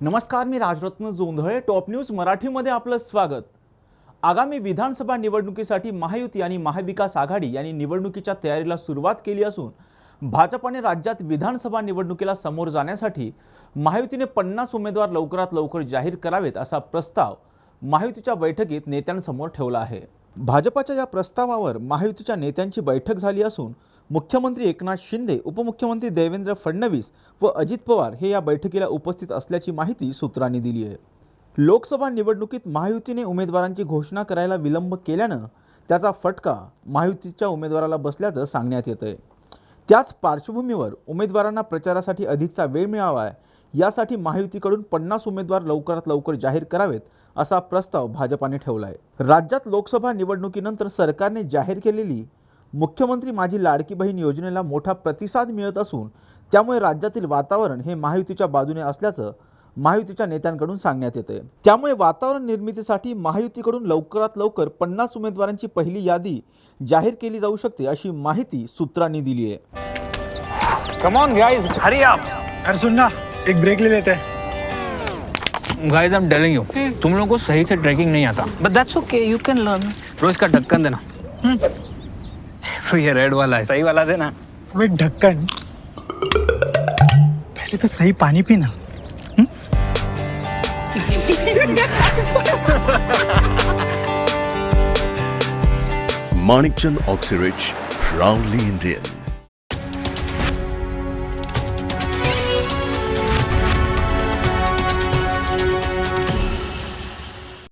नमस्कार मी Rajratna Jondhale. Top news मराठीमध्ये आपलं स्वागत. आगामी विधानसभा निवडणुकीसाठी महायुती आणि महाविकास आघाडी यांनी निवडणुकीच्या तयारीला सुरुवात केली असून भाजपाने राज्यात विधानसभा निवडणुकीला समोर जाण्यासाठी महायुतीने पन्नास उमेदवार लवकरात लवकर जाहीर करावेत असा प्रस्ताव महायुतीच्या बैठकीत नेत्यांसमोर ठेवला आहे. भाजपाच्या या प्रस्तावावर महायुतीच्या नेत्यांची बैठक झाली असून मुख्यमंत्री एकनाथ शिंदे उपमुख्यमंत्री देवेंद्र फडणवीस व अजित पवार हे या बैठकीला उपस्थित असल्याची माहिती सूत्रांनी दिली आहे. लोकसभा निवडणुकीत महायुतीने उमेदवारांची घोषणा करायला विलंब केल्यानं त्याचा फटका महायुतीच्या उमेदवाराला बसल्याचं सांगण्यात येत आहे. त्याच पार्श्वभूमीवर उमेदवारांना प्रचारासाठी अधिकचा वेळ मिळावा यासाठी महायुतीकडून पन्नास उमेदवार लवकरात लवकर जाहीर करावेत असा प्रस्ताव भाजपाने ठेवला आहे राज्यात लोकसभा निवडणुकीनंतर सरकारने जाहीर केलेली मुख्यमंत्री माझी लाडकी बहीण योजनेला मोठा प्रतिसाद मिळत असून त्यामुळे राज्यातील वातावरण हे महायुतीच्या बाजूने असल्याचं महायुतीच्या नेत्यांकडून सांगण्यात येते. त्यामुळे वातावरण निर्मितीसाठी महायुतीकडून लवकरात लवकर पन्नास उमेदवारांची पहिली यादी जाहीर केली जाऊ शकते अशी माहिती सूत्रांनी दिली आहे. कम ऑन गाइस हरी अरे सुन ना एक ब्रेक ले लेते. हैं guys I am telling you तुम लोगों को सही से ट्रैकिंग नहीं आता. But that's okay, you can learn. रोज का ढक्कन देना. तो ये रेड वाला है सही वाला देना अबे ढक्कन पहले तो सही पानी पीना Manikchand Oxirich, proudly Indian.